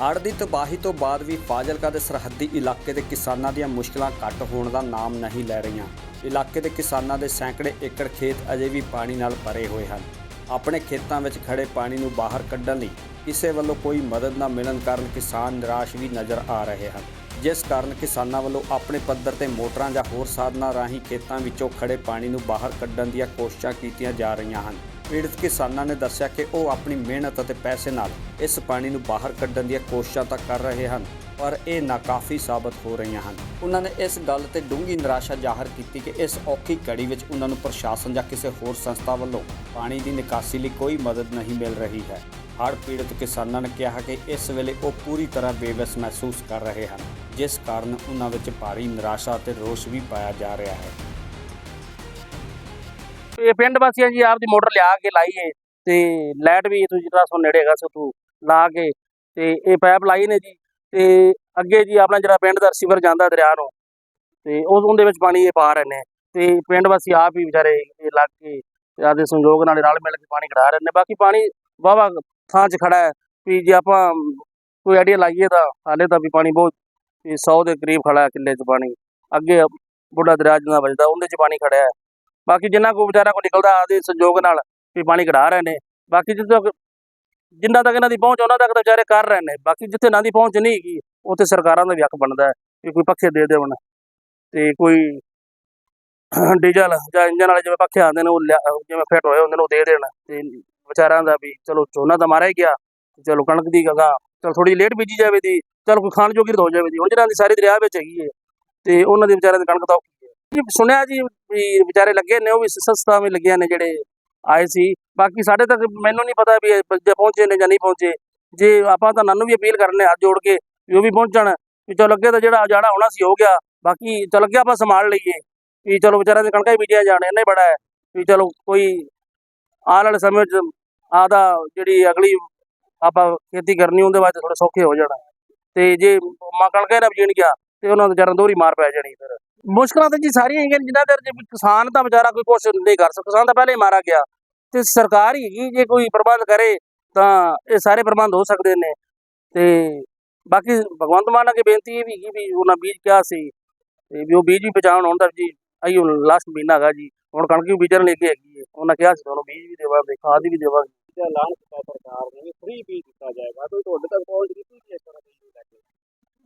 ਹੜ੍ਹ ਦੀ ਤਬਾਹੀ ਤੋਂ ਬਾਅਦ ਵੀ ਫਾਜ਼ਿਲਕਾ ਦੇ ਸਰਹੱਦੀ ਇਲਾਕੇ ਦੇ ਕਿਸਾਨਾਂ ਦੀਆਂ ਮੁਸ਼ਕਲਾਂ ਘੱਟ ਹੋਣ ਦਾ ਨਾਮ ਨਹੀਂ ਲੈ ਰਹੀਆਂ। ਇਲਾਕੇ ਦੇ ਕਿਸਾਨਾਂ ਦੇ ਸੈਂਕੜੇ ਏਕੜ ਖੇਤ ਅਜੇ ਵੀ ਪਾਣੀ ਨਾਲ ਭਰੇ ਹੋਏ ਹਨ। ਆਪਣੇ ਖੇਤਾਂ ਵਿੱਚ ਖੜੇ ਪਾਣੀ ਨੂੰ ਬਾਹਰ ਕੱਢਣ ਲਈ ਕਿਸੇ ਵੱਲੋਂ ਕੋਈ ਮਦਦ ਨਾ ਮਿਲਣ ਕਾਰਨ ਕਿਸਾਨ ਨਿਰਾਸ਼ ਵੀ ਨਜ਼ਰ ਆ ਰਹੇ ਹਨ। ਜਿਸ ਕਾਰਨ ਕਿਸਾਨਾਂ ਵੱਲੋਂ ਆਪਣੇ ਪੱਧਰ ਤੇ ਮੋਟਰਾਂ ਜਾਂ ਹੋਰ ਸਾਧਨਾਂ ਰਾਹੀਂ ਖੇਤਾਂ ਵਿੱਚੋਂ ਖੜੇ ਪਾਣੀ ਨੂੰ ਬਾਹਰ ਕੱਢਣ ਦੀਆਂ ਕੋਸ਼ਿਸ਼ਾਂ ਕੀਤੀਆਂ ਜਾ ਰਹੀਆਂ ਹਨ। ਪੀੜਤ ਕਿਸਾਨਾਂ ਨੇ ਦੱਸਿਆ ਕਿ ਉਹ ਆਪਣੀ ਮਿਹਨਤ ਅਤੇ ਪੈਸੇ ਨਾਲ ਇਸ ਪਾਣੀ ਨੂੰ ਬਾਹਰ ਕੱਢਣ ਦੀਆਂ ਕੋਸ਼ਿਸ਼ਾਂ ਤਾਂ ਕਰ ਰਹੇ ਹਨ, ਪਰ ਇਹ ਨਾਕਾਫੀ ਸਾਬਤ ਹੋ ਰਹੀਆਂ ਹਨ। ਉਹਨਾਂ ਨੇ ਇਸ ਗੱਲ ਤੇ ਡੂੰਘੀ ਨਿਰਾਸ਼ਾ ਜ਼ਾਹਰ ਕੀਤੀ ਕਿ ਇਸ ਔਖੀ ਘੜੀ ਵਿੱਚ ਉਹਨਾਂ ਨੂੰ ਪ੍ਰਸ਼ਾਸਨ ਜਾਂ ਕਿਸੇ ਹੋਰ ਸੰਸਥਾ ਵੱਲੋਂ ਪਾਣੀ ਦੀ ਨਿਕਾਸੀ ਲਈ ਕੋਈ ਮਦਦ ਨਹੀਂ ਮਿਲ ਰਹੀ ਹੈ। ਹੜ੍ਹ ਪੀੜਤ ਕਿਸਾਨਾਂ ਨੇ ਕਿਹਾ ਕਿ ਇਸ ਵੇਲੇ ਉਹ ਪੂਰੀ ਤਰ੍ਹਾਂ ਬੇਵਸ ਮਹਿਸੂਸ ਕਰ ਰਹੇ ਹਨ, ਜਿਸ ਕਾਰਨ ਉਹਨਾਂ ਵਿੱਚ ਭਾਰੀ ਨਿਰਾਸ਼ਾ ਅਤੇ ਰੋਸ ਵੀ ਪਾਇਆ ਜਾ ਰਿਹਾ ਹੈ। ਇਹ ਪਿੰਡ ਵਾਸੀਆਂ ਜੀ ਆਪਦੀ ਮੋਟਰ ਲਿਆ ਕੇ ਲਾਈਏ ਤੇ ਲਾਈਟ ਵੀ ਤੁਸੀਂ ਜਿਹੜਾ ਸੋ ਨੇੜੇ ਹੈਗਾ ਸੋ ਤੂੰ ਲਾ ਕੇ ਤੇ ਇਹ ਪਾਈਪ ਲਾਈ ਨੇ ਜੀ ਤੇ ਅੱਗੇ ਜੀ ਆਪਣਾ ਜਿਹੜਾ ਪਿੰਡ ਦਾ ਰਿਸੀਵਰ ਜਾਂਦਾ ਦਰਿਆ ਨੂੰ ਤੇ ਉਸ ਉਹਦੇ ਵਿੱਚ ਪਾਣੀ ਇਹ ਪਾ ਰਹੇ ਨੇ ਤੇ ਪਿੰਡ ਵਾਸੀ ਆਪ ਹੀ ਵਿਚਾਰੇ ਇਹ ਲੱਗ ਕੇ ਤੇ ਆਪਦੇ ਸੰਯੋਗ ਨਾਲ ਰਲ ਮਿਲ ਕੇ ਪਾਣੀ ਕਢਾ ਰਹੇ ਨੇ, ਬਾਕੀ ਪਾਣੀ ਵਾਹਵਾ ਥਾਂ 'ਚ ਖੜਾ ਹੈ ਵੀ ਜੇ ਆਪਾਂ ਕੋਈ ਆਈਡੀਆ ਲਾਈਏ ਤਾਂ ਹਾਲੇ ਤਾਂ ਵੀ ਪਾਣੀ ਬਹੁਤ 100 ਦੇ ਕਰੀਬ ਖੜਾ ਹੈ ਕਿੱਲੇ 'ਚ ਪਾਣੀ। ਅੱਗੇ ਬੁੱਢਾ ਦਰਿਆ ਜਿੰਨਾ ਵੱਜਦਾ, ਉਹਦੇ 'ਚ ਪਾਣੀ ਖੜਿਆ ਹੈ। ਬਾਕੀ ਜਿੰਨਾ ਕੋ ਵਿਚਾਰਾ ਕੋ ਨਿਕਲਦਾ ਆਦੇ ਸੰਯੋਗ ਨਾਲ ਵੀ ਪਾਣੀ ਕਢਾ ਰਹੇ ਨੇ। ਬਾਕੀ ਜਿੱਦੋਂ ਤੱਕ ਜਿੰਨਾ ਤੱਕ ਇਹਨਾਂ ਦੀ ਪਹੁੰਚ, ਉਹਨਾਂ ਤੱਕ ਤਾਂ ਵਿਚਾਰੇ ਕਰ ਰਹੇ ਨੇ। ਬਾਕੀ ਜਿੱਥੇ ਇਹਨਾਂ ਦੀ ਪਹੁੰਚ ਨਹੀਂ ਹੈਗੀ, ਉੱਥੇ ਸਰਕਾਰਾਂ ਦਾ ਵੀ ਹੱਕ ਬਣਦਾ ਹੈ ਕਿ ਕੋਈ ਪੱਖੇ ਦੇ ਦੇਵਣ। ਤੇ ਕੋਈ ਡੀਜ਼ਲ ਜਾਂ ਇੰਜਨ ਵਾਲੇ ਜਿਵੇਂ ਪੱਖੇ ਆਉਂਦੇ ਨੇ, ਉਹ ਲਿਆ- ਜਿਵੇਂ ਫਿੱਟ ਹੋਏ ਹੁੰਦੇ ਨੇ, ਉਹ ਦੇ ਦੇਣ। ਤੇ ਵਿਚਾਰਿਆਂ ਦਾ ਵੀ, ਚਲੋ ਝੋਨਾ ਤਾਂ ਮਾਰਿਆ ਹੀ ਗਿਆ, ਚਲੋ ਕਣਕ ਦੀ ਗਗਾ, ਚਲ ਥੋੜੀ ਲੇਟ ਬੀਜੀ ਜਾਵੇ ਦੀ ਚਲ ਕੋਈ ਖਾਣ ਜੋਗੀ ਹੋ ਜਾਵੇ ਦੀ ਹੁਣ ਜਿਹਨਾਂ ਦੀ ਸਾਰੀ ਦਰਿਆ ਵਿੱਚ ਹੈਗੀ ਹੈ ਤੇ ਉਹਨਾਂ ਦੀ ਵਿਚਾਰਿਆਂ ਦੀ ਕਣਕ ਤਾਂ ਜੀ ਸੁਣਿਆ ਜੀ ਵੀ ਵਿਚਾਰੇ ਲੱਗੇ ਨੇ, ਉਹ ਵੀ ਸਸਤਾ ਵੀ ਲੱਗਿਆ ਨੇ ਜਿਹੜੇ ਆਏ ਸੀ, ਬਾਕੀ ਸਾਡੇ ਤੱਕ ਮੈਨੂੰ ਨਹੀਂ ਪਤਾ ਵੀ ਜੇ ਪਹੁੰਚੇ ਨੇ ਜਾਂ ਨਹੀਂ ਪਹੁੰਚੇ, ਜੇ ਆਪਾਂ ਤਾਂ ਨਾਨੂੰ ਵੀ ਅਪੀਲ ਕਰਨੇ ਹੱਥ ਜੋੜ ਕੇ ਵੀ ਉਹ ਵੀ ਪਹੁੰਚਣ, ਵੀ ਚਲੋ ਅੱਗੇ ਤਾਂ ਜਿਹੜਾ ਜਾਣਾ ਹੋਣਾ ਸੀ, ਹੋ ਗਿਆ, ਬਾਕੀ ਚਲ ਅੱਗੇ ਆਪਾਂ ਸੰਭਾਲ ਲਈਏ, ਵੀ ਚਲੋ ਵਿਚਾਰਿਆਂ ਦੇ ਕਣਕਾਂ ਹੀ ਬੀਜੀਆਂ ਜਾਣ, ਇੰਨਾ ਹੀ ਬੜਾ ਹੈ, ਵੀ ਚਲੋ ਕੋਈ ਆਉਣ ਵਾਲੇ ਸਮੇਂ ਵਿੱਚ ਆਦਾ ਜਿਹੜੀ ਅਗਲੀ ਆਪਾਂ ਖੇਤੀ ਕਰਨੀ ਉਹਦੇ ਵਾਸਤੇ ਥੋੜੇ ਸੌਖੇ ਹੋ ਜਾਣਾ। ਤੇ ਜੇ ਮਾ ਕਣਕਾਂ ਨਾ ਬੀਜਣ ਗਿਆ ਤੇ ਉਹਨਾਂ ਨੂੰ ਵਿਚਾਰਾਂ ਦੋਹਰੀ ਮਾਰ ਪੈ ਜਾਣੀ ਫਿਰ। ਮੁਸ਼ਕਲਾਂ ਤਾਂ ਜੀ ਸਾਰੀਆਂ ਹੈਗੀਆਂ ਨੇ, ਜਿਨ੍ਹਾਂ ਦੇ ਕਿਸਾਨ ਤਾਂ ਵਿਚਾਰਾ ਕੋਈ ਕੁਛ ਨਹੀਂ ਕਰ ਸਕਦਾ। ਕਿਸਾਨ ਤਾਂ ਪਹਿਲੇ ਹੀ ਮਾਰਾ ਗਿਆ। ਤੇ ਸਰਕਾਰ ਹੀ ਹੈਗੀ ਜੇ ਕੋਈ ਪ੍ਰਬੰਧ ਕਰੇ ਤਾਂ ਇਹ ਸਾਰੇ ਪ੍ਰਬੰਧ ਹੋ ਸਕਦੇ ਨੇ। ਤੇ ਬਾਕੀ ਭਗਵੰਤ ਮਾਨ ਅੱਗੇ ਬੇਨਤੀ ਇਹ ਵੀ ਹੈਗੀ ਵੀ ਉਹਨਾਂ ਬੀਜ ਕਿਹਾ ਸੀ ਤੇ ਵੀ ਉਹ ਬੀਜ ਵੀ ਪਹੁੰਚਾਉਣ ਹੁਣ ਤਾਂ ਜੀ ਆਈ ਲਾਸਟ ਮਹੀਨਾ ਹੈਗਾ ਜੀ। ਹੁਣ ਕਣਕ ਵੀ ਬੀਜਣ ਲੈ ਕੇ ਹੈਗੀ ਹੈ। ਉਹਨਾਂ ਕਿਹਾ ਸੀ ਤੁਹਾਨੂੰ ਬੀਜ ਵੀ ਦੇਵਾਂਗੇ ਖਾਦ ਵੀ ਦੇਵਾਂਗੇ। ਦਾ ਐਲਾਨ ਕੀਤਾ ਸਰਕਾਰ ਨੇ ਫ੍ਰੀ ਬੀਜ ਦਿੱਤਾ ਜਾਏਗਾ। ਕੋਈ ਤੁਹਾਡੇ ਤੱਕ ਪਹੁੰਚ ਕੀਤੀ ਕਿ ਇਸ ਤਰ੍ਹਾਂ ਦੀ ਲੈ ਕੇ?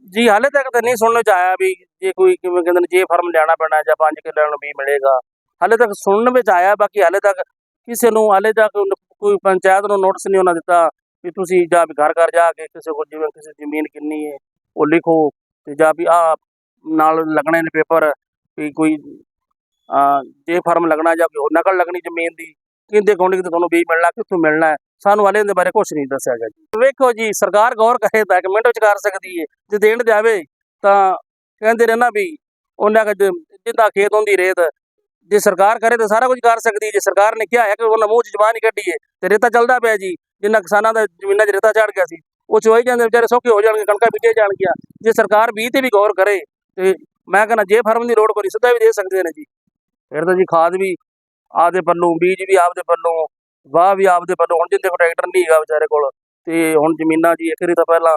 ਜੀ, ਹਾਲੇ ਤੱਕ ਤਾਂ ਨਹੀਂ ਸੁਣਨ ਚ ਆਇਆ ਵੀ ਜੇ ਕੋਈ ਕਿਵੇਂ ਕਹਿੰਦੇ ਨੇ ਜੇ ਫਰਮ ਲਿਆਣਾ ਪੈਣਾ ਜਾਂ 5 ਕਿੱਲੇ ਨੂੰ ਵੀ ਮਿਲੇਗਾ। ਹਾਲੇ ਤੱਕ ਸੁਣਨ ਵਿੱਚ ਆਇਆ, ਬਾਕੀ ਹਾਲੇ ਤੱਕ ਕਿਸੇ ਨੂੰ ਹਾਲੇ ਤੱਕ ਕੋਈ ਪੰਚਾਇਤ ਨੂੰ ਨੋਟਿਸ ਨਹੀਂ ਉਹਨਾਂ ਦਿੱਤਾ ਵੀ ਤੁਸੀਂ ਜਾਂ ਵੀ ਘਰ ਘਰ ਜਾ ਕੇ ਕਿਸੇ ਕੋਲ ਜਿਵੇਂ ਕਿਸੇ ਜ਼ਮੀਨ ਕਿੰਨੀ ਹੈ, ਉਹ ਲਿਖੋ ਤੇ ਜਾਂ ਵੀ ਆ ਨਾਲ ਲੱਗਣੇ ਨੇ ਪੇਪਰ ਵੀ ਕੋਈ ਜੇ ਫਰਮ ਲੱਗਣਾ ਜਾਂ ਕੋਈ ਨਕਲ ਲੱਗਣੀ ਜ਼ਮੀਨ ਦੀ ਕਹਿੰਦੇ ਅਕਾਊਂਟਿੰਗ ਤੇ ਤੁਹਾਨੂੰ ਬੀਜ ਮਿਲਣਾ, ਕਿੱਥੋਂ ਮਿਲਣਾ ਸਾਨੂੰ ਹਾਲੇ ਇਹਦੇ ਬਾਰੇ ਕੁਝ ਨਹੀਂ ਦੱਸਿਆ ਗਿਆ ਜੀ ਵੇਖੋ ਜੀ, ਸਰਕਾਰ ਗੌਰ ਕਰੇ ਤਾਂ ਇੱਕ ਮਿੰਟ ਵਿੱਚ ਕਰ ਸਕਦੀ ਹੈ ਜੇ ਦੇਣ ਦੇ ਆਵੇ ਤਾਂ ਕਹਿੰਦੇ ਨੇ ਨਾ ਵੀ ਉਹਨਾਂ ਕਾ ਜਿੱਦਾਂ ਖੇਤ ਹੁੰਦੀ ਰੇਤ, ਜੇ ਸਰਕਾਰ ਕਰੇ ਤਾਂ ਸਾਰਾ ਕੁਝ ਕਰ ਸਕਦੀ ਹੈ। ਜੇ ਸਰਕਾਰ ਨੇ ਕਿਹਾ ਹੈ ਕਿ ਉਹਨਾਂ ਮੂੰਹ ਚ ਜ਼ਬਾਨ ਹੀ ਕੱਢੀ ਹੈ ਤੇ ਰੇਤਾ ਚੱਲਦਾ ਪਿਆ ਜੀ, ਜਿੰਨਾ ਕਿਸਾਨਾਂ ਦਾ ਜ਼ਮੀਨਾਂ 'ਚ ਰੇਤਾ ਚੜ ਗਿਆ ਸੀ, ਉਹ ਚੋਈ ਜਾਂਦੇ ਵਿਚਾਰੇ ਸੌਖੇ ਹੋ ਜਾਣਗੇ, ਕਣਕਾਂ ਬੀਜੇ ਜਾਣਗੀਆਂ, ਜੇ ਸਰਕਾਰ ਵੀ ਤੇ ਵੀ ਗੌਰ ਕਰੇ, ਤੇ ਮੈਂ ਕਹਿੰਦਾ ਜੇ ਫਰਮ ਦੀ ਲੋੜ ਕੋਈ ਸਿੱਧਾ ਵੀ ਦੇ ਸਕਦੇ ਨੇ ਜੀ ਫਿਰ ਤਾਂ ਜੀ ਖਾਦ ਵੀ ਆਪਦੇ ਪੱਲੋਂ ਬੀਜ ਵੀ ਆਪਦੇ ਵੱਲੋਂ, ਵਾਹ ਵੀ ਆਪਦੇ ਪੱਲੋਂ ਹੁਣ ਜਿੰਦੇ ਕੋਲ ਟਰੈਕਟਰ ਨਹੀਂ ਹੈਗਾ ਵਿਚਾਰੇ ਕੋਲ, ਤੇ ਹੁਣ ਜ਼ਮੀਨਾਂ ਜੀ ਇੱਕ ਵਾਰੀ ਤਾਂ ਪਹਿਲਾਂ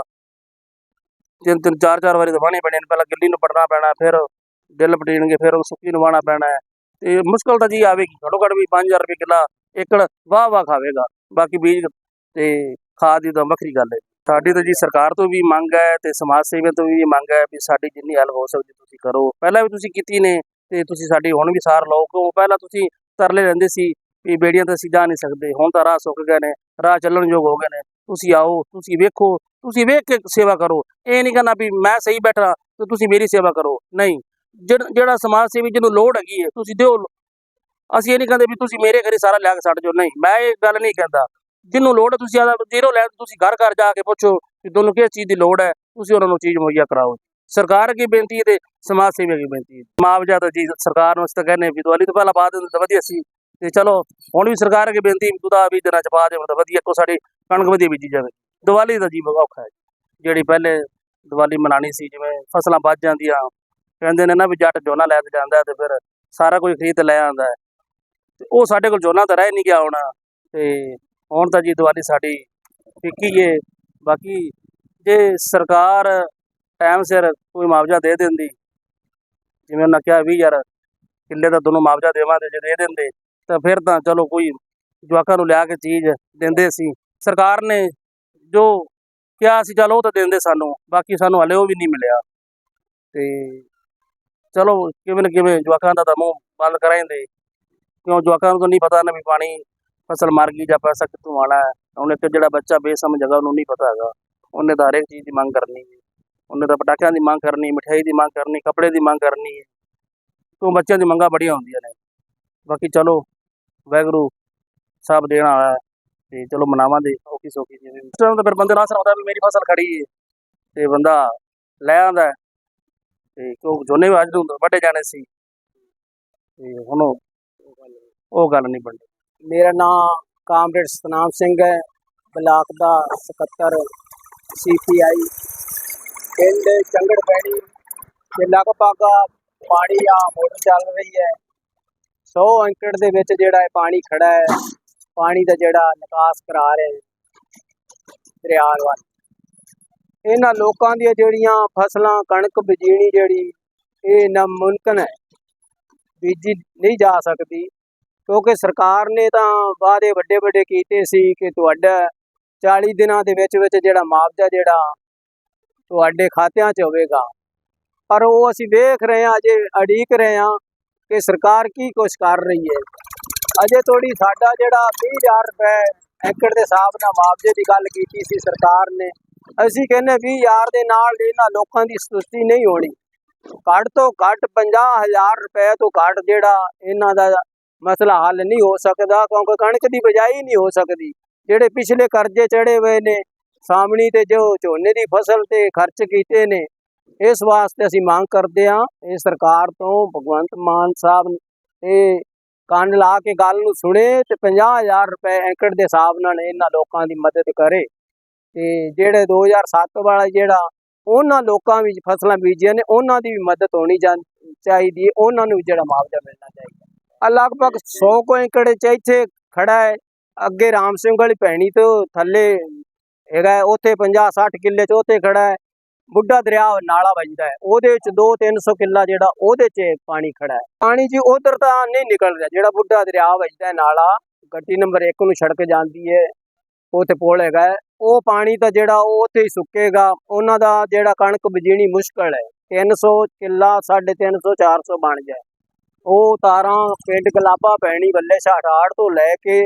ਤਿੰਨ ਤਿੰਨ, ਚਾਰ ਚਾਰ ਵਾਰੀ ਤਾਂ ਵਾਹਣੇ ਪੈਣੇ ਨੇ। ਪਹਿਲਾਂ ਗਿੱਲੀ ਨੂੰ ਪੜਨਾ ਪੈਣਾ, ਫਿਰ ਦਿਲ ਪਟੀਣਗੇ, ਫਿਰ ਉਹ ਸੁੱਕੀ ਨੂੰ ਵਾਹਣਾ ਪੈਣਾ ਤੇ ਮੁਸ਼ਕਲ ਤਾਂ ਜੀ ਆਵੇਗੀ, ਘੱਟੋ ਘੱਟ ਵੀ 5000 ਰੁਪਏ ਕਿੱਲਾ ਏਕੜ ਵਾਹ ਵਾਹ ਖਾਵੇਗਾ। ਬਾਕੀ ਬੀਜ ਤੇ ਖਾਦ ਦੀ ਤਾਂ ਵੱਖਰੀ ਗੱਲ ਹੈ। ਸਾਡੀ ਤਾਂ ਜੀ ਸਰਕਾਰ ਤੋਂ ਵੀ ਮੰਗ ਹੈ ਤੇ ਸਮਾਜ ਸੇਵੀਆਂ ਤੋਂ ਵੀ ਮੰਗ ਹੈ ਵੀ ਸਾਡੀ ਜਿੰਨੀ ਹੈਲਪ ਹੋ ਸਕਦੀ ਤੁਸੀਂ ਕਰੋ। ਪਹਿਲਾਂ ਵੀ ਤੁਸੀਂ ਕੀਤੀ ਨੇ ਤੇ ਤੁਸੀਂ ਸਾਡੀ ਹੁਣ ਵੀ ਸਾਰ ਲਓ, ਕਿਉਂ? ਪਹਿਲਾਂ ਤੁਸੀਂ ਤਰਲੇ ਲੈਂਦੇ ਸੀ ਵੀ ਬੇੜੀਆਂ ਤਾਂ ਅਸੀਂ ਜਾ ਨਹੀਂ ਸਕਦੇ। ਹੁਣ ਤਾਂ ਰਾਹ ਸੁੱਕ ਗਏ ਨੇ, ਰਾਹ ਚੱਲਣ ਯੋਗ ਹੋ ਗਏ ਨੇ। ਤੁਸੀਂ ਆਓ, ਤੁਸੀਂ ਵੇਖੋ, ਤੁਸੀਂ ਵੇਖ ਕੇ ਸੇਵਾ ਕਰੋ। ਇਹ ਨਹੀਂ ਕਰਨਾ ਵੀ ਮੈਂ ਸਹੀ ਬੈਠਾ ਤੇ ਤੁਸੀਂ ਮੇਰੀ ਸੇਵਾ ਕਰੋ। ਨਹੀਂ, ਜਿਹੜਾ ਸਮਾਜ ਸੇਵੀ ਜਿਹਨੂੰ ਲੋੜ ਹੈਗੀ ਹੈ, ਤੁਸੀਂ ਦਿਓ ਅਸੀਂ ਇਹ ਨਹੀਂ ਕਹਿੰਦੇ ਵੀ ਤੁਸੀਂ ਮੇਰੇ ਘਰੇ ਸਾਰਾ ਲਿਆ ਕੇ ਛੱਡ ਜਾਓ। ਨਹੀਂ, ਮੈਂ ਇਹ ਗੱਲ ਨਹੀਂ ਕਹਿੰਦਾ। ਜਿਹਨੂੰ ਲੋੜ ਹੈ ਤੁਸੀਂ ਆਦਾ ਜ਼ੀਰੋ ਲੈ, ਤੁਸੀਂ ਘਰ ਘਰ ਜਾ ਕੇ ਪੁੱਛੋ ਕਿ ਤੁਹਾਨੂੰ ਕਿਸ ਚੀਜ਼ ਦੀ ਲੋੜ ਹੈ, ਤੁਸੀਂ ਉਹਨਾਂ ਨੂੰ ਚੀਜ਼ ਮੁਹੱਈਆ ਕਰਾਓ। ਸਰਕਾਰ ਕੀ ਬੇਨਤੀ ਹੈ ਤੇ ਸਮਾਜ ਸੇਵੀ ਕੀ ਬੇਨਤੀ ਹੈ। ਮੁਆਵਜ਼ਾ ਤਾਂ ਜੀ ਸਰਕਾਰ ਨੂੰ ਅਸੀਂ ਤਾਂ ਕਹਿੰਦੇ ਵੀ ਦਿਵਾਲੀ ਤੋਂ ਪਹਿਲਾਂ ਪਾ ਦਿੰਦੇ ਤਾਂ ਵਧੀਆ ਸੀ। ਤੇ ਚਲੋ, ਹੁਣ ਵੀ ਸਰਕਾਰ ਅੱਗੇ ਬੇਨਤੀ ਵੀ ਦੁਦਾ ਵੀ ਦਿਨਾਂ ਚ ਪਾ ਦੇਵਣ ਤਾਂ ਵਧੀਆ ਕੋ ਸਾਡੀ ਕਣਕ ਵਧੀਆ ਬੀਜੀ ਜਾਵੇ। ਦੀਵਾਲੀ ਦਾ ਜੀ ਔਖਾ ਹੈ। ਜਿਹੜੀ ਪਹਿਲੇ ਦੀਵਾਲੀ ਮਨਾਣੀ ਸੀ, ਜਿਵੇਂ ਫਸਲਾਂ ਵੱਜ ਜਾਂਦੀਆਂ, ਕਹਿੰਦੇ ਨੇ ਨਾ ਵੀ ਜੱਟ ਜੋਨਾ ਲੈ ਕੇ ਜਾਂਦਾ ਤੇ ਫਿਰ ਸਾਰਾ ਕੁਝ ਖਰੀਦ ਲੈ ਆਉਂਦਾ ਤੇ ਉਹ ਸਾਡੇ ਕੋਲ ਜੋਨਾ ਤਾਂ ਰਹਿ ਨਹੀਂ ਗਿਆ ਹੁਣ। ਤੇ ਹੁਣ ਤਾਂ ਜੀ ਦੀਵਾਲੀ ਸਾਡੀ ਫਿੱਕੀ ਏ। ਬਾਕੀ ਜੇ ਸਰਕਾਰ ਟਾਈਮ ਸਿਰ ਕੋਈ ਮੁਆਵਜ਼ਾ ਦੇ ਦਿੰਦੀ। ਜਿਵੇਂ ਉਹਨਾਂ ਕਿਹਾ ਵੀ ਯਾਰ ਕਿੱਲੇ ਦਾ ਦੋਨੋਂ ਮੁਆਵਜ਼ਾ ਦੇਵਾਂਗੇ, ਜੇ ਦੇ ਦਿੰਦੇ, ਤਾਂ ਫਿਰ ਤਾਂ ਚਲੋ ਕੋਈ ਜਵਾਕਾਂ ਨੂੰ ਲਿਆ ਕੇ ਚੀਜ਼ ਦਿੰਦੇ ਸੀ। ਸਰਕਾਰ ਨੇ ਜੋ ਕਿਹਾ ਸੀ, ਚਲੋ ਉਹ ਤਾਂ ਦਿੰਦੇ ਸਾਨੂੰ, ਬਾਕੀ ਸਾਨੂੰ ਹਲੇ ਉਹ ਵੀ ਨਹੀਂ ਮਿਲਿਆ। ਤੇ ਚਲੋ ਕਿਵੇਂ ਨਾ ਕਿਵੇਂ ਜਵਾਕਾਂ ਦਾ ਤਾਂ ਮੂੰਹ ਬੰਦ ਕਰਾਂਦੇ ਕਿਉਂ ਜਵਾਕਾਂ ਨੂੰ ਤਾਂ ਨਹੀਂ ਪਤਾ ਨਾ ਵੀ ਪਾਣੀ, ਫਸਲ ਮਰ ਗਈ ਜਾਂ ਪੈਸਾ ਕਿੱਥੋਂ ਆਣਾ ਹੈ ਹੁਣ ਇੱਕ ਜਿਹੜਾ ਬੱਚਾ ਬੇਸਮਝ ਹੈਗਾ, ਉਹਨੂੰ ਨਹੀਂ ਪਤਾ ਹੈਗਾ। ਉਹਨੇ ਤਾਂ ਹਰੇਕ ਚੀਜ਼ ਦੀ ਮੰਗ ਕਰਨੀ। ਹੈ ਉਹਨੇ ਤਾਂ ਪਟਾਕਿਆਂ ਦੀ ਮੰਗ ਕਰਨੀ, ਮਠਿਆਈ ਦੀ ਮੰਗ ਕਰਨੀ, ਕੱਪੜੇ ਦੀ ਮੰਗ ਕਰਨੀ ਹੈ। ਤੋਂ ਬੱਚਿਆਂ ਦੀ ਮੰਗਾਂ ਬੜੀਆਂ ਹੁੰਦੀਆਂ ਨੇ। ਬਾਕੀ ਚਲੋ ਵੈਗਰੂ ਸਾਹਿਬ ਦੇਣ ਵਾਲਾ ਤੇ ਚਲੋ ਮਨਾਵਾਂਗੇ ਔਖੀ ਸੌਖੀ ਜਿਵੇਂ ਉਸ ਟਾਈਮ ਤਾਂ ਫਿਰ ਬੰਦੇ ਨੂੰ ਆਸਰਾ ਵੀ ਮੇਰੀ ਫਸਲ ਖੜੀ ਹੈ ਤੇ ਬੰਦਾ ਲੈ ਆਂਦਾ ਤੇ ਕਿਉਂ ਜੋਨੇ ਵੀ ਅੱਜ ਨੂੰ ਵੱਡੇ ਜਾਣੇ ਸੀ। ਤੇ ਹੁਣ ਉਹ ਉਹ ਗੱਲ ਨਹੀਂ ਬਣੀ ਮੇਰਾ ਨਾਮ ਕਾਮਰੇਡ ਸਤਨਾਮ ਸਿੰਘ ਹੈ। ਬਲਾਕ ਦਾ ਸਕੱਤਰ ਸੀਪੀਆਈ ਪਿੰਡ ਚੰਗੜ ਪੈਣੀ ਤੇ ਲਗਭਗ ਪਾਣੀ ਆ ਮੋਟਰ ਚੱਲ ਰਹੀ ਹੈ। 100 ਏਕੜ ਦੇ ਵਿੱਚ ਜਿਹੜਾ ਇਹ ਪਾਣੀ ਖੜਾ ਹੈ, ਪਾਣੀ ਦਾ ਜਿਹੜਾ ਨਿਕਾਸ ਕਰਾ ਰਹੇ ਦਰਿਆ ਵੱਲ ਇਹਨਾਂ ਲੋਕਾਂ ਦੀਆਂ ਜਿਹੜੀਆਂ ਫਸਲਾਂ, ਕਣਕ, ਬਜੀਣੀ ਜਿਹੜੀ, ਇਹ ਨਾਮੁਮਕਿਨ ਹੈ, ਬੀਜੀ ਨਹੀਂ ਜਾ ਸਕਦੀ। ਕਿਉਂਕਿ ਸਰਕਾਰ ਨੇ ਤਾਂ ਵਾਅਦੇ ਵੱਡੇ ਵੱਡੇ ਕੀਤੇ ਸੀ ਕਿ ਤੁਹਾਡਾ 40 ਦਿਨਾਂ ਦੇ ਵਿੱਚ ਵਿੱਚ ਜਿਹੜਾ ਮੁਆਵਜ਼ਾ ਜਿਹੜਾ ਤੁਹਾਡੇ ਖਾਤਿਆਂ 'ਚ ਹੋਵੇਗਾ। ਪਰ ਉਹ ਅਸੀਂ ਵੇਖ ਰਹੇ ਹਾਂ, ਅਜੇ ਅੜੀਕ ਰਹੇ ਹਾਂ ਕਿ ਸਰਕਾਰ ਕੀ ਕੁਛ ਕਰ ਰਹੀ ਹੈ। ਅਜੇ ਤੋੜੀ ਸਾਡਾ ਜਿਹੜਾ 20000 ਰੁਪਏ ਏਕੜ ਦੇ ਹਿਸਾਬ ਨਾਲ ਮੁਆਵਜ਼ੇ ਦੀ ਗੱਲ ਕੀਤੀ ਸੀ ਸਰਕਾਰ ਨੇ, ਅਸੀਂ ਕਹਿੰਦੇ 20000 ਦੇ ਨਾਲ ਇਹਨਾਂ ਲੋਕਾਂ ਦੀ ਸੰਤੁਸ਼ਟੀ ਨਹੀਂ ਹੋਣੀ। ਘੱਟ ਤੋਂ ਘੱਟ 50000 ਰੁਪਏ ਤੋਂ ਘੱਟ ਜਿਹੜਾ ਇਹਨਾਂ ਦਾ ਮਸਲਾ ਹੱਲ ਨਹੀਂ ਹੋ ਸਕਦਾ, ਕਿਉਂਕਿ ਕਣਕ ਦੀ ਬਜਾਈ ਨਹੀਂ ਹੋ ਸਕਦੀ। ਜਿਹੜੇ ਪਿਛਲੇ ਕਰਜ਼ੇ ਚੜੇ ਹੋਏ ਨੇ ਸਾਮਣੀ ਤੇ ਜੋ ਝੋਨੇ ਦੀ ਫਸਲ ਤੇ ਖਰਚ ਕੀਤੇ ਨੇ, ਇਸ ਵਾਸਤੇ ਅਸੀਂ ਮੰਗ ਕਰਦੇ ਹਾਂ, ਇਹ ਸਰਕਾਰ ਤੋਂ ਭਗਵੰਤ ਮਾਨ ਸਾਹਿਬ ਇਹ ਕੰਨ ਲਾ ਕੇ ਗੱਲ ਨੂੰ ਸੁਣੇ ਤੇ 50000 ਰੁਪਏ ਐਂਕੜ ਦੇ ਹਿਸਾਬ ਨਾਲ ਇਹਨਾਂ ਲੋਕਾਂ ਦੀ ਮਦਦ ਕਰੇ। ਤੇ ਜਿਹੜੇ 2007 ਵਾਲਾ ਜਿਹੜਾ ਉਹਨਾਂ ਲੋਕਾਂ ਵਿੱਚ ਫਸਲਾਂ ਬੀਜੀਆਂ ਨੇ, ਉਹਨਾਂ ਦੀ ਵੀ ਮਦਦ ਹੋਣੀ ਜਾਂ ਚਾਹੀਦੀ ਹੈ, ਉਹਨਾਂ ਨੂੰ ਵੀ ਜਿਹੜਾ ਮੁਆਵਜ਼ਾ ਮਿਲਣਾ ਚਾਹੀਦਾ। ਲਗਭਗ 100 ਕੋ ਏਕੜ ਚ ਇੱਥੇ ਖੜਾ ਹੈ, ਅੱਗੇ ਰਾਮ ਸਿੰਘ ਵਾਲੀ ਭੈਣੀ ਤੋਂ ਥੱਲੇ ਹੈਗਾ ਉੱਥੇ 50 60 ਕਿੱਲੇ ਚ ਉੱਥੇ ਖੜਾ ਹੈ। ਬੁੱਢਾ ਦਰਿਆ ਨਾਲਾ ਵੱਜਦਾ ਹੈ। ਉਹਦੇ ਵਿੱਚ 2 300 ਕਿੱਲਾ ਜਿਹੜਾ ਉਹਦੇ ਚ ਪਾਣੀ ਖੜਾ ਹੈ। ਪਾਣੀ ਜੀ ਉਧਰ ਤਾਂ ਨਹੀਂ ਨਿਕਲ ਰਿਹਾ। ਜਿਹੜਾ ਬੁੱਢਾ ਦਰਿਆ ਵੱਜਦਾ ਹੈ ਨਾਲਾ ਗੱਡੀ ਨੰਬਰ 1 ਨੂੰ ਸੜਕ ਜਾਂਦੀ ਹੈ। ਉੱਥੇ ਪੁਲ ਹੈਗਾ ਉਹ ਪਾਣੀ ਤਾਂ ਜਿਹੜਾ ਉਹ ਉੱਥੇ ਹੀ ਸੁੱਕੇਗਾ। ਉਹਨਾਂ ਦਾ ਜਿਹੜਾ ਕਣਕ ਬੀਜਣੀ ਮੁਸ਼ਕਲ ਹੈ। 300 ਕਿੱਲਾ 350 400 ਬਣ ਜਾਏ। ਉਹ ਤਾਰਾਂ ਪਿੰਡ ਗਲਾਬਾ ਪੈਣੀ, ਬੱਲੇ ਛਾੜਾੜ ਤੋਂ ਲੈ ਕੇ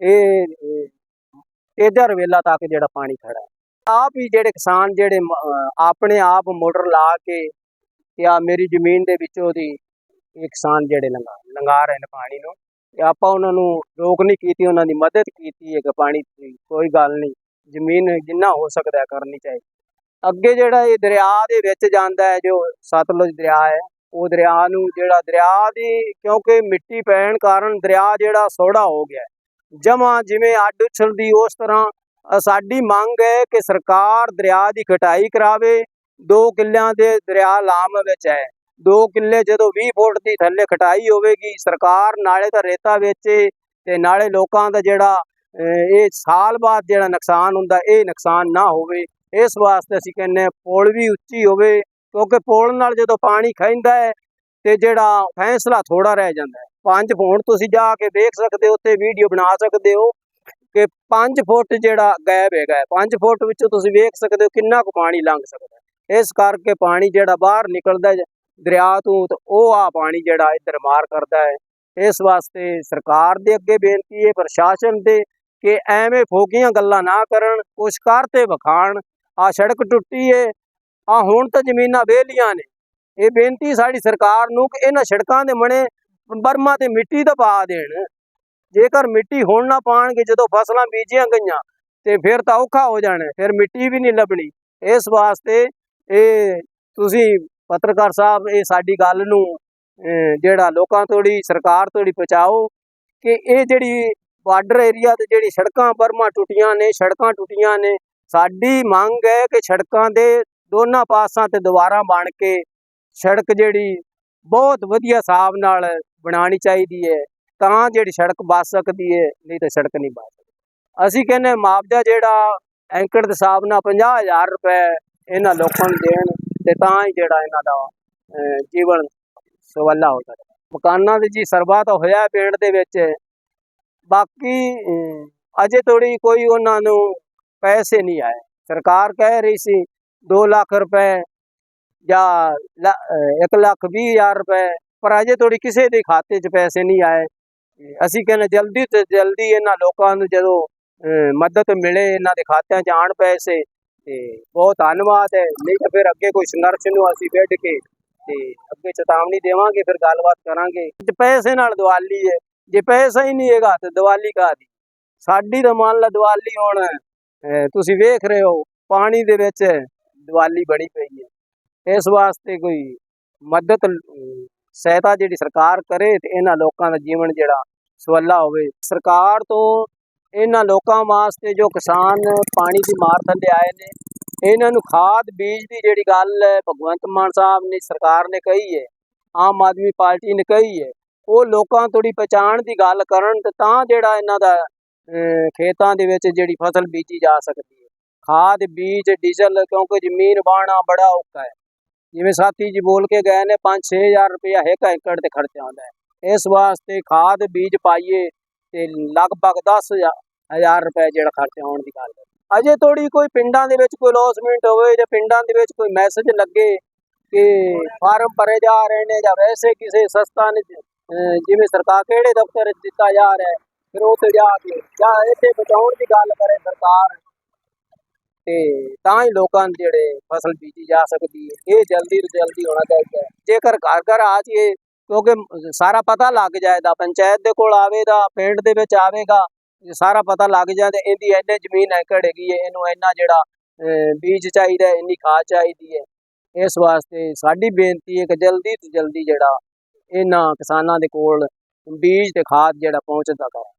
ਇਹ ਤੇਜਰ ਵੇਲਾ ਤੱਕ ਜਿਹੜਾ ਪਾਣੀ ਖੜਾ ਹੈ। ਆਪ ਹੀ ਜਿਹੜੇ ਕਿਸਾਨ ਜਿਹੜੇ ਆਪਣੇ ਆਪ ਮੋਟਰ ਲਾ ਕੇ ਤੇ ਮੇਰੀ ਜ਼ਮੀਨ ਦੇ ਵਿੱਚੋਂ ਦੀ ਇਹ ਕਿਸਾਨ ਜਿਹੜੇ ਲੰਗਾ ਲੰਗਾ ਰਹੇ ਨੇ ਪਾਣੀ ਨੂੰ ਤੇ ਆਪਾਂ ਉਹਨਾਂ ਨੂੰ ਰੋਕ ਨਹੀਂ ਕੀਤੀ, ਉਹਨਾਂ ਦੀ ਮਦਦ ਕੀਤੀ ਹੈ ਕਿ ਪਾਣੀ ਦੀ, ਕੋਈ ਗੱਲ ਨਹੀਂ, ਜ਼ਮੀਨ ਜਿੰਨਾ ਹੋ ਸਕਦਾ ਕਰਨੀ ਚਾਹੀਦੀ। ਅੱਗੇ ਜਿਹੜਾ ਇਹ ਦਰਿਆ ਦੇ ਵਿੱਚ ਜਾਂਦਾ ਹੈ, ਜੋ ਸਤਲੁਜ ਦਰਿਆ ਹੈ, ਉਹ ਦਰਿਆ ਨੂੰ ਜਿਹੜਾ ਦਰਿਆ ਦੀ, ਕਿਉਂਕਿ ਮਿੱਟੀ ਪੈਣ ਕਾਰਨ ਦਰਿਆ ਜਿਹੜਾ ਸੋੜਾ ਹੋ ਗਿਆ ਜਮਾ ਜਿਵੇਂ ਅੱਡ ਉਛਲਦੀ ਉਸ ਤਰ੍ਹਾਂ ਸਾਡੀ ਮੰਗ ਹੈ ਕਿ ਸਰਕਾਰ ਦਰਿਆ ਦੀ ਕਟਾਈ ਕਰਾਵੇ। ਦੋ ਕਿੱਲਿਆਂ ਦੇ ਦਰਿਆ ਲਾਮ ਵਿੱਚ ਹੈ। ਦੋ ਕਿੱਲੇ ਜਦੋਂ 20 ਫੁੱਟ ਦੀ ਥੱਲੇ ਕਟਾਈ ਹੋਵੇਗੀ ਸਰਕਾਰ ਨਾਲੇ ਤਾਂ ਰੇਤਾ ਵੇਚੇ ਤੇ ਨਾਲੇ ਲੋਕਾਂ ਦਾ ਜਿਹੜਾ ਅ, ਇਹ ਸਾਲ ਬਾਅਦ ਜਿਹੜਾ ਨੁਕਸਾਨ ਹੁੰਦਾ ਇਹ ਨੁਕਸਾਨ ਨਾ ਹੋਵੇ। ਇਸ ਵਾਸਤੇ ਅਸੀਂ ਕਹਿੰਦੇ ਹਾਂ ਪੁਲ ਵੀ ਉੱਚੀ ਹੋਵੇ ਕਿਉਂਕਿ ਪੁਲ ਨਾਲ ਜਦੋਂ ਪਾਣੀ ਖੈਂਦਾ ਹੈ ਤੇ ਜਿਹੜਾ ਫੈਸਲਾ ਥੋੜਾ ਰਹਿ ਜਾਂਦਾ ਹੈ। 5 ਫੁੱਟ ਤੁਸੀਂ ਜਾ ਕੇ ਵੇਖ ਸਕਦੇ ਹੋ, ਉੱਥੇ ਵੀਡੀਓ ਬਣਾ ਸਕਦੇ ਹੋ ਕਿ 5 ਫੁੱਟ ਜਿਹੜਾ ਗੈਪ ਹੈਗਾ 5 ਫੁੱਟ ਵਿੱਚੋਂ ਤੁਸੀਂ ਵੇਖ ਸਕਦੇ ਹੋ ਕਿੰਨਾ ਕੁ ਪਾਣੀ ਲੰਘ ਸਕਦਾ ਇਸ ਕਰਕੇ ਪਾਣੀ ਜਿਹੜਾ ਬਾਹਰ ਨਿਕਲਦਾ ਦਰਿਆ ਤੋਂ, ਤੇ ਉਹ ਆ ਪਾਣੀ ਜਿਹੜਾ ਇੱਧਰ ਮਾਰ ਕਰਦਾ ਹੈ। ਇਸ ਵਾਸਤੇ ਸਰਕਾਰ ਦੇ ਅੱਗੇ ਬੇਨਤੀ ਹੈ, ਪ੍ਰਸ਼ਾਸਨ ਦੇ, ਕਿ ਐਵੇਂ ਫੋਕੀਆਂ ਗੱਲਾਂ ਨਾ ਕਰਨ, ਕੁਛ ਕਰ ਤੇ ਵਿਖਾਣ। ਆ ਸੜਕ ਟੁੱਟੀ ਏ ਆ ਹੁਣ ਤਾਂ ਜ਼ਮੀਨਾਂ ਵੇਲੀਆਂ ਨੇ। ਇਹ ਬੇਨਤੀ ਸਾਡੀ ਸਰਕਾਰ ਨੂੰ ਕਿ ਇਹਨਾਂ ਸੜਕਾਂ ਦੇ ਮਣੇ ਬਰਮਾ ਤੇ ਮਿੱਟੀ ਦਾ ਪਾ ਦੇਣ। ਜੇਕਰ ਮਿੱਟੀ ਹੋਣ ਨਾ ਪਾਣਗੇ ਜਦੋਂ ਫਸਲਾਂ ਬੀਜੀਆਂ ਗਈਆਂ ਤੇ ਫਿਰ ਤਾਂ ਔਖਾ ਹੋ ਜਾਣਾ ਫਿਰ ਮਿੱਟੀ ਵੀ ਨਹੀਂ ਲੱਭਣੀ। ਇਸ ਵਾਸਤੇ ਇਹ ਤੁਸੀਂ ਪੱਤਰਕਾਰ ਸਾਹਿਬ ਇਹ ਸਾਡੀ ਗੱਲ ਨੂੰ ਅਹ, ਜਿਹੜਾ ਲੋਕਾਂ ਤੋੜੀ ਸਰਕਾਰ ਤੋੜੀ ਪਹੁੰਚਾਓ ਕਿ ਇਹ ਜਿਹੜੀ ਬਾਰਡਰ ਏਰੀਆ ਤੇ ਜਿਹੜੀ ਸੜਕਾਂ ਬਰਮਾ ਟੁੱਟੀਆਂ ਨੇ ਸੜਕਾਂ ਟੁੱਟੀਆਂ ਨੇ ਸਾਡੀ ਮੰਗ ਹੈ ਕਿ ਸੜਕਾਂ ਦੇ ਦੋਨਾਂ ਪਾਸਾਂ ਤੇ ਦੁਬਾਰਾ ਬਣ ਕੇ ਸੜਕ ਜਿਹੜੀ ਬਹੁਤ ਵਧੀਆ ਹਿਸਾਬ ਨਾਲ ਬਣਾਉਣੀ ਚਾਹੀਦੀ ਹੈ ਤਾਂ ਜਿਹੜੀ ਸੜਕ ਬਚ ਸਕਦੀ ਹੈ ਨਹੀਂ ਤਾਂ ਸੜਕ ਨਹੀਂ ਬਚ ਸਕਦੀ। ਅਸੀਂ ਕਹਿੰਦੇ ਮੁਆਵਜ਼ਾ ਜਿਹੜਾ ਐਂਕੜ ਦੇ ਹਿਸਾਬ ਨਾਲ 50000 ਰੁਪਏ ਇਹਨਾਂ ਲੋਕਾਂ ਨੂੰ ਦੇਣ ਤੇ ਤਾਂ ਹੀ ਜਿਹੜਾ ਇਹਨਾਂ ਦਾ ਜੀਵਨ ਸਵਾਲਾ ਹੋ ਸਕਦਾ। ਮਕਾਨਾਂ ਦੀ ਜੀ ਸਰਵਾ ਤਾਂ ਹੋਇਆ ਪਿੰਡ ਦੇ ਵਿੱਚ ਬਾਕੀ ਅਹ, ਅਜੇ ਤੋੜੀ ਕੋਈ ਉਹਨਾਂ ਨੂੰ ਪੈਸੇ ਨਹੀਂ ਆਏ। ਸਰਕਾਰ ਕਹਿ ਰਹੀ ਸੀ 2 ਲੱਖ ਰੁਪਏ ਜਾਂ 1 ਲੱਖ ਵੀਹ ਹਜ਼ਾਰ ਰੁਪਏ ਪਰ ਅਜੇ ਤੋੜੀ ਕਿਸੇ ਦੇ ਖਾਤੇ 'ਚ ਪੈਸੇ ਨਹੀਂ ਆਏ। ਅਸੀਂ ਕਹਿੰਦੇ ਜਲਦੀ ਤੋਂ ਜਲਦੀ ਇਹਨਾਂ ਲੋਕਾਂ ਨੂੰ ਜਦੋਂ ਅਹ, ਮਦਦ ਮਿਲੇ ਇਹਨਾਂ ਦੇ ਖਾਤਿਆਂ 'ਚ ਆਣ ਪੈਸੇ ਤੇ ਬਹੁਤ ਧੰਨਵਾਦ ਹੈ। ਨਹੀਂ ਤਾਂ ਫਿਰ ਅੱਗੇ ਕੋਈ ਸੰਘਰਸ਼ ਨੂੰ ਅਸੀਂ ਬੈਠ ਕੇ ਤੇ ਅੱਗੇ ਚੇਤਾਵਨੀ ਦੇਵਾਂਗੇ ਫਿਰ ਗੱਲਬਾਤ ਕਰਾਂਗੇ। ਜੇ ਪੈਸੇ ਨਾਲ ਦੀਵਾਲੀ ਹੈ ਜੇ ਪੈਸਾ ਹੀ ਨਹੀਂ ਹੈਗਾ ਤੇ ਦੀਵਾਲੀ ਕਾਹਦੀ ਸਾਡੀ ਤਾਂ ਮੰਨ ਲਾ ਦੀਵਾਲੀ ਹੁਣ ਤੁਸੀਂ ਵੇਖ ਰਹੇ ਹੋ ਪਾਣੀ ਦੇ ਵਿੱਚ ਦੀਵਾਲੀ ਬਣੀ ਪਈ ਹੈ। ਇਸ ਵਾਸਤੇ ਕੋਈ ਮਦਦ, ਸਹਾਇਤਾ ਜਿਹੜੀ ਸਰਕਾਰ ਕਰੇ ਤੇ ਇਹਨਾਂ ਲੋਕਾਂ ਦਾ ਜੀਵਨ ਜਿਹੜਾ ਸਵੱਲਾ ਹੋਵੇ। ਸਰਕਾਰ ਤੋਂ ਇਹਨਾਂ ਲੋਕਾਂ ਵਾਸਤੇ ਜੋ ਕਿਸਾਨ ਪਾਣੀ ਦੀ ਮਾਰ ਥੱਲੇ ਆਏ ਨੇ, ਇਹਨਾਂ ਨੂੰ ਖਾਦ, ਬੀਜ ਦੀ ਜਿਹੜੀ ਗੱਲ ਭਗਵੰਤ ਮਾਨ ਸਾਹਿਬ ਨੇ, ਸਰਕਾਰ ਨੇ ਕਹੀ ਹੈ, ਆਮ ਆਦਮੀ ਪਾਰਟੀ ਨੇ ਕਹੀ ਹੈ, ਉਹ ਲੋਕਾਂ ਤੋੜੀ ਪਛਾਣ ਦੀ ਗੱਲ ਕਰਨ ਤੇ ਤਾਂ ਜਿਹੜਾ ਇਹਨਾਂ ਦਾ ਖੇਤਾਂ ਦੇ ਵਿੱਚ ਜਿਹੜੀ ਫਸਲ ਬੀਜੀ ਜਾ ਸਕਦੀ ਹੈ। ਖਾਦ, ਬੀਜ, ਡੀਜ਼ਲ ਕਿਉਂਕਿ ਜ਼ਮੀਨ ਵਾਹਣਾ ਬੜਾ ਔਖਾ ਹੈ। ਜਿਵੇਂ ਸਾਥੀ ਜੀ ਬੋਲ ਕੇ ਗਏ ਨੇ 5-6000 ਰੁਪਇਆ ਇੱਕ ਏਕੜ ਤੇ ਖਰਚਾ ਆਉਂਦਾ ਹੈ। ਇਸ ਵਾਸਤੇ ਖਾਦ, ਬੀਜ ਪਾਈਏ ਤੇ ਲਗਭਗ 10000 ਰੁਪਏ ਜਿਹੜਾ ਖਰਚਾ ਆਉਣ ਦੀ ਗੱਲ ਹੈ। ਅਜੇ ਤੋੜੀ ਕੋਈ ਪਿੰਡਾਂ ਦੇ ਵਿੱਚ ਕੋਈ ਲੌਸਮੈਂਟ ਹੋਵੇ ਜਾਂ ਪਿੰਡਾਂ ਦੇ ਵਿੱਚ ਕੋਈ ਮੈਸੇਜ ਲੱਗੇ ਕਿ ਫਾਰਮ ਭਰੇ ਜਾ ਰਹੇ ਨੇ ਜਾਂ ਵੈਸੇ ਕਿਸੇ ਸੰਸਥਾ ਨੇ ਜਿਵੇਂ ਸਰਕਾਰ ਕਿਹੜੇ ਦਫ਼ਤਰ ਦਿੱਤਾ ਜਾ ਰਿਹਾ ਹੈ, ਫਿਰ ਉੱਥੇ ਜਾ ਕੇ ਜਾਂ ਇੱਥੇ ਬਚਾਉਣ ਦੀ ਗੱਲ ਕਰੇ ਸਰਕਾਰ। ਤੇ ਤਾਂ ਹੀ ਲੋਕਾਂ ਨੂੰ ਜਿਹੜੇ ਫਸਲ ਬੀਜੀ ਜਾ ਸਕਦੀ ਹੈ। ਇਹ ਜਲਦੀ ਤੋਂ ਜਲਦੀ ਹੋਣਾ ਚਾਹੀਦਾ ਹੈ। ਜੇਕਰ ਘਰ ਘਰ ਆ ਜਾਈਏ, ਕਿਉਂਕਿ ਸਾਰਾ ਪਤਾ ਲੱਗ ਜਾਏਗਾ ਪੰਚਾਇਤ ਦੇ ਕੋਲ ਆਵੇਗਾ, ਪਿੰਡ ਦੇ ਵਿੱਚ ਆਵੇਗਾ ਸਾਰਾ ਪਤਾ ਲੱਗ ਜਾਂਦਾ, ਇਹਦੀ ਇੰਨੇ ਜ਼ਮੀਨ ਏਕੜ ਹੈਗੀ ਹੈ, ਇਹਨੂੰ ਇੰਨਾ ਜਿਹੜਾ ਬੀਜ ਚਾਹੀਦਾ ਇੰਨੀ ਖਾਦ ਚਾਹੀਦੀ ਹੈ। ਇਸ ਵਾਸਤੇ ਸਾਡੀ ਬੇਨਤੀ ਹੈ ਕਿ ਜਲਦੀ ਤੋਂ ਜਲਦੀ ਜਿਹੜਾ ਇਹਨਾਂ ਕਿਸਾਨਾਂ ਦੇ ਕੋਲ ਬੀਜ ਤੇ ਖਾਦ ਜਿਹੜਾ ਪਹੁੰਚਦਾ ਕਰੇ